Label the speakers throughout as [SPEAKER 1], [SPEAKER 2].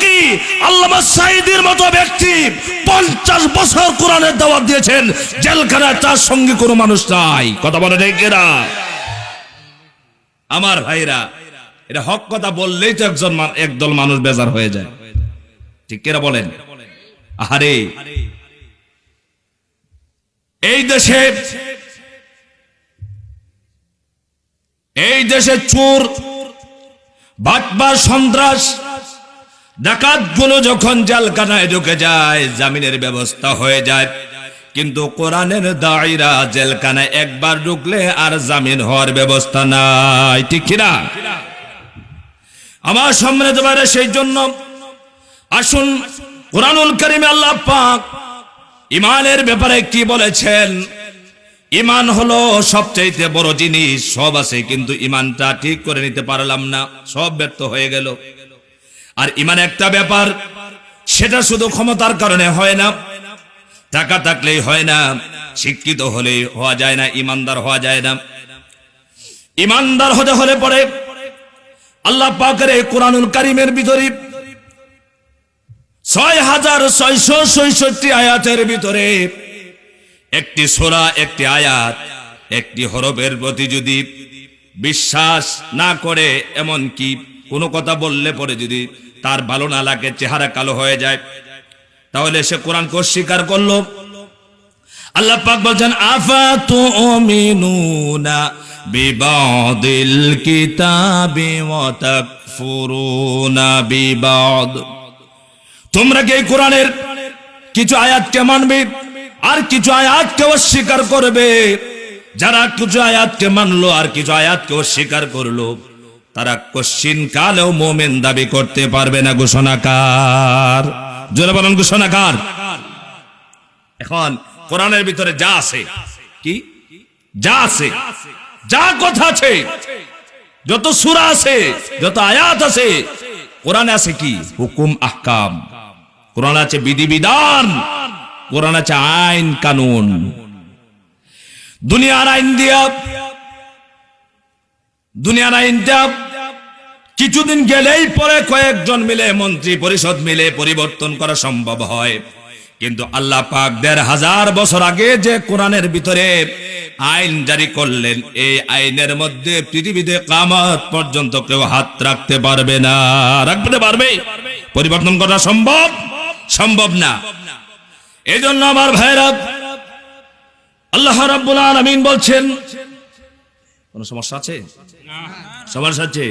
[SPEAKER 1] ফাঁকি আল্লামা সাইদির মতো ব্যক্তি পঞ্চাশ বছর কোরআনের দাওয়াত দিয়েছেন, জেলখানায় তার সঙ্গে কোনো মানুষ নাই। কথা বলে না আমার ভাইরা, এটা হক কথা বললেই তো একজন একদল মানুষ বেজার হয়ে যায়। ঠিক কেরা বলেন? আহারে। এই দেশে এই দেশে চোর, বাটবার সন্ত্রাস ডাকাতগুলো যখন জেলখানায় ঢুকে যায়, জামিনের ব্যবস্থা হয়ে যায়। কিন্তু কোরআনের দায়রা জেলখানায় একবার ঢুকলে আর জামিন হওয়ার ব্যবস্থা নাই, ঠিক কিনা? আমার সম্মানিত বাইরে সেই জন্য আসুন, কোরআনুল করিমে আল্লাহ পাক ইমানের ব্যাপারে কি বলেছেন? ইমান হলো সবচাইতে বড় জিনিস, সব আছে, কিন্তু ইমানটা ঠিক করে নিতে পারলাম না, সব ব্যর্থ হয়ে গেল। আর ইমান একটা ব্যাপার, সেটা শুধু ক্ষমতার কারণে হয় না। টাকা থাকলেই হয় না, শিক্ষিত হলে হওয়া যায় না, ইমানদার হওয়া যায় না। ইমানদার হতে হলে পরে আল্লাহ পাকের এই কোরআনুল কারিমের ভিতরে ছয় হাজার ছয়শো ছয়ষট্টি আয়াতের ভিতরে একটি সোরা, একটি আয়াত, একটি হরফের প্রতি যদি বিশ্বাস না করে এমন কি কোনো কথা বললে পরে যদি তার ভালো না লাগে, চেহারা কালো হয়ে যায়। তাহলে সে কোরআনকে অস্বীকার করল। আল্লাহ পাক বলছেন, আফা তুমিনুনা বিবাদিল কিতাবি ওয়া তাকফুরুনা বিবাদ? তোমরা কি কোরআনের কিছু আয়াতকে মানবে? আর কিছু আয়াতকে অস্বীকার করবে? যারা কিছু আয়াতকে মানলো আর কিছু আয়াতকে অস্বীকার করল। তারা কশ্চিন কালেও মোমেন দাবি করতে পারবে না, ঘোষণাকার। জোরে বলেন, ঘোষণাকার। এখন কোরআনের ভিতরে যা আছে, কি? যা আছে, যা কথা আছে, যত সূরা আছে, যত আয়াত আছে, কোরআনে আছে কি? হুকুম, আহকাম। কোরআন আছে বিধিবিধান, কোরআন আছে আইন কানুন। দুনিয়ার আইন দিয়া দুনিয়ার আইনটা কিছুদিন গেলেই পরে কয়েকজন মিলে মন্ত্রী পরিষদ মিলে পরিবর্তন করা সম্ভব হয়। কিন্তু আল্লাহ পাক দেড় হাজার বছর আগে যে কোরআনের ভিতরে আইন জারি করলেন, এই আইনের মধ্যে পৃথিবীতে কামত পর্যন্ত কেউ হাত রাখতে পারবে না। রাখতে পারবে? পরিবর্তন করা সম্ভব? সম্ভব না। এই জন্য আমার ভাইরা, আল্লাহ রাব্বুল আলামিন বলছেন কোন সমস্যা আছে? সমস্যা আছে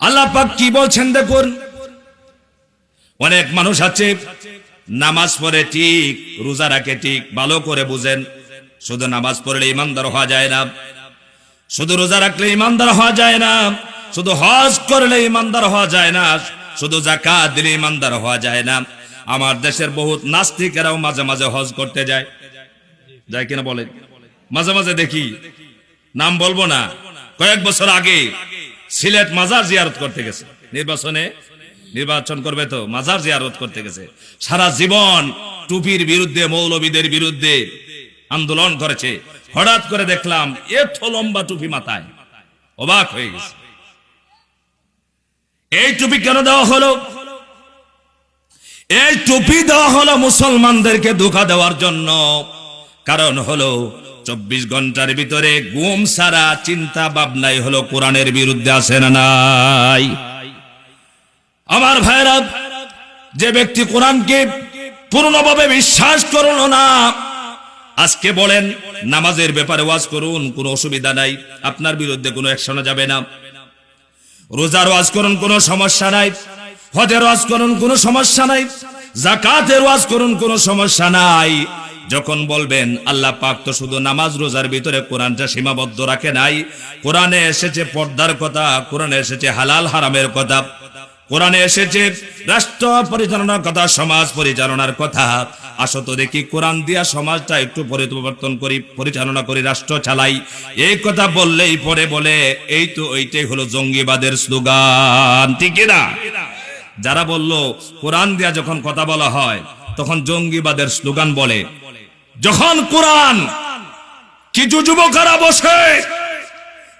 [SPEAKER 1] আল্লাহ পাক কি বলছেন দেখুন? অনেক মানুষ আছে, নামাজ পড়ে ঠিক, রোজা রাখে ঠিক, ভালো করে বুঝেন। শুধু নামাজ পড়লে ইমানদার হওয়া যায় না। শুধু রোজা রাখলে ইমানদার হওয়া যায় না। শুধু হজ করলে ইমানদার হওয়া যায় না। শুধু জাকাত দিলে ইমানদার হওয়া যায় না। আমার দেশের বহুত নাস্তিকেরাও মাঝে মাঝে হজ করতে যায়। যায় কিনা বলে মাঝে মাঝে দেখি। নাম বলব না। কয়েক বছর আগে সিলেট মাজার জিয়ারত করতে গেছে। নির্বাচনে নির্বাচন করবে তো, মাজার জিয়ারত করতে গেছে। সারা জীবন টুপির বিরুদ্ধে, মৌলবীদের বিরুদ্ধে আন্দোলন করেছে। হঠাৎ করে দেখলাম, এত লম্বা টুপি মাথায়। অবাক হয়ে গেছে। এই টুপি কেন দেওয়া হলো? এই টুপি দেওয়া হলো মুসলমানদেরকে ধোকা দেওয়ার জন্য। কারণ হলো, চব্বিশ ঘণ্টার ভিতরে গুম সারা চিন্তা ভাবনাই হলো কোরআনের বিরুদ্ধে আসে না নাই? আমার ভাইরা যে ব্যক্তি কোরআনকে পূর্ণভাবে বিশ্বাস করল না, আজকে বলেন, নামাজের ব্যাপারে ওয়াজ করুন, কোনো অসুবিধা নাই, আপনার বিরুদ্ধে কোনো অ্যাকশনে যাবে না। রোজার ওয়াজ করুন, কোনো সমস্যা নাই, হজের ওয়াজ করুন, কোনো সমস্যা নাই জাকাতের ওয়াজ করুন, কোনো সমস্যা নাই। যখন বলবেন, আল্লাহ পাক তো শুধু নামাজ রোজার ভিতরে কোরআনটা সীমাবদ্ধ রাখে নাই। কোরআনে এসেছে পর্দার কথা, কোরআনে এসেছে হালাল হারামের কথা। কোরআনে এসেছে রাষ্ট্র পরিচালনার কথা, সমাজ পরিচালনার কথা। আসো তো দেখি কোরআন দিয়া সমাজটা একটু পরিবর্তন করি, পরিচালনা করি, রাষ্ট্র চালাই। এই কথা বললেই পরে বলে, এই তো ওইটাই হলো জঙ্গিবাদের স্লোগান। ঠিক না? যারা বলল, কোরআন দিয়া যখন কথা বলা হয়, তখন জঙ্গিবাদের স্লোগান বলে। যখন কোরআন কিছু যুবকেরা বসে,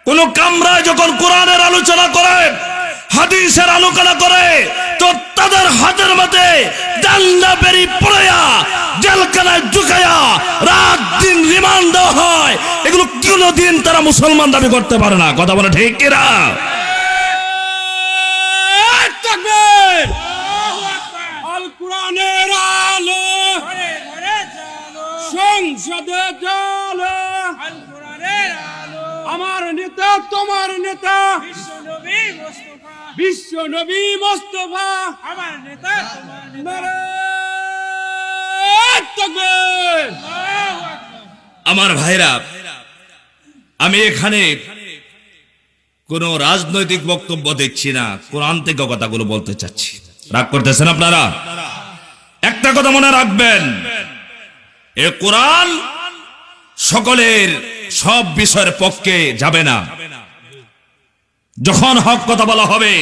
[SPEAKER 1] কোন কামরায় যখন কোরআনের আলোচনা করে, হাদিসের আলোচনা করে, তো তাদের হাতের মধ্যে ডান্ডা বেরি পড়াইয়া, জেলখানায় ঢুকাইয়া রাত দিন রিমান্ড দেওয়া হয়। এগুলো কোনোদিন তারা মুসলমান দাবি করতে পারে না। কথা বলে ঠিক কিনা?
[SPEAKER 2] সংসদে চলো আমার নেতা তোমার নেতা। বিশ্ব নবী মোস্তফা। নারায়ণ তাকবীর
[SPEAKER 1] আমার ভাইরা আমি এখানে কোন রাজনৈতিক বক্তব্য দেখছি না কোরআন থেকে কথাগুলো বলতে চাচ্ছি। রাগ করতেছেন আপনারা? একটা কথা মনে রাখবেন। এ কোরআন সকলের সব বিষয়ের পক্ষে যাবে না। যখন হক কথা বলা হবে,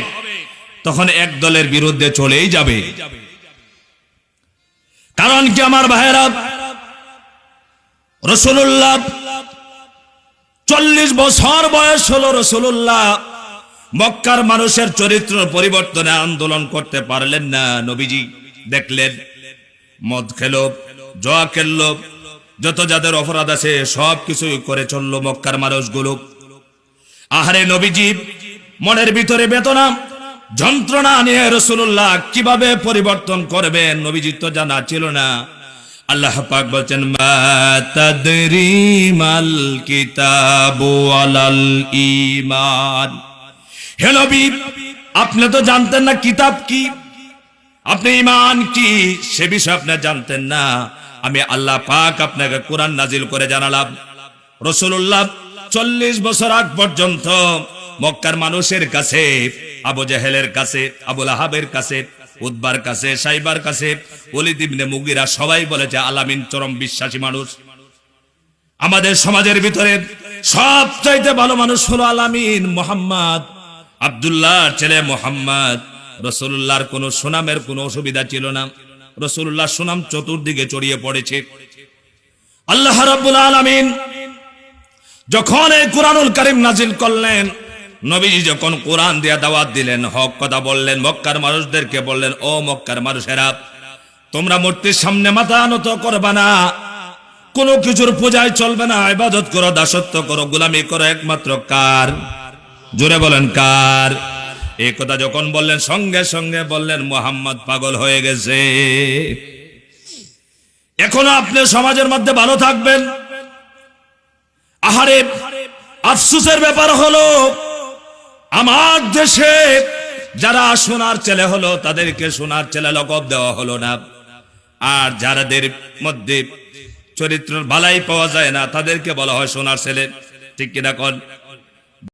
[SPEAKER 1] তখন এক দলের বিরুদ্ধে চলেই যাবে। কারণ কি আমার ভাইরা রসুল্লাহ চল্লিশ বছর বয়স হলো রসুল্লাহ মক্কার মানুষের চরিত্র পরিবর্তনে আন্দোলন করতে পারলেন না, নবীজি দেখলেন, মদ খেলো জয়া যত যাদের অপরাধ আছে, সব করে চলল মক্কার মানুষগুলো। আহারে নবীজি, মনের ভিতরে বেতনা যন্ত্রণা নিয়ে রসুল্লাহ কীভাবে পরিবর্তন করবেন, নবীজি তো জানা ছিল না। আল্লাহ পাক বলছেন মাল ঈমান। হে নবী, আপনি তো জানতেন না কিতাব কি? আপনি ইমান কি? সে বিষয়ে আপনি জানতেন না। আমি আল্লাহ পাক আপনাকে কোরআন নাজিল করে জানালাম। রসুল্লাহ চল্লিশ বছর আগ পর্যন্ত মক্কার মানুষের কাছে, আবু জাহেলের কাছে আবুল আহাবের কাছে উদ্বার কাছে, সাইবার কাছে অলিদ ইবনে মুগিরা সবাই বলেছে আলামিন চরম বিশ্বাসী মানুষ। আমাদের সমাজের ভিতরে সবচাইতে ভালো মানুষ হলো আলামিন মোহাম্মদ। আব্দুল্লাহ ছেলে মোহাম্মদ। রসুল্লাহর কোন সুনামের কোনো অসুবিধা ছিল না। রসুল্লাহ সুনাম চতুর্দিকে ছড়িয়ে পড়েছে। আল্লাহ রাব্বুল আলামিন যখন এই কোরআনুল কারিম নাজিল করলেন, নবীজি যখন কোরআন দিয়া দাওয়াত দিলেন, হক কথা বললেন, মক্কার মানুষদেরকে বললেন, ও মক্কার মানুষেরা, তোমরা মূর্তির সামনে মাথা নত করবা না। কোনো কিছুর পূজায় চলবে না। ইবাদত করো, দাসত্ব করো, গোলামি করো, একমাত্র কার? জোরে বলেন, কার? এই কথা যখন বললেন, সঙ্গে সঙ্গে বললেন, মোহাম্মদ পাগল হয়ে গেছে। এখনও আপনি সমাজের মধ্যে ভালো থাকবেন। আহারে, আফসুসের ব্যাপার হলো, আমার দেশে যারা সোনার ছেলে হলো, তাদেরকে সোনার ছেলে লকব দেওয়া হলো না। আর যারাদের মধ্যে চরিত্র ভালাই পাওয়া যায় না, তাদেরকে বলা হয় সোনার ছেলে। ঠিক কিনা কন?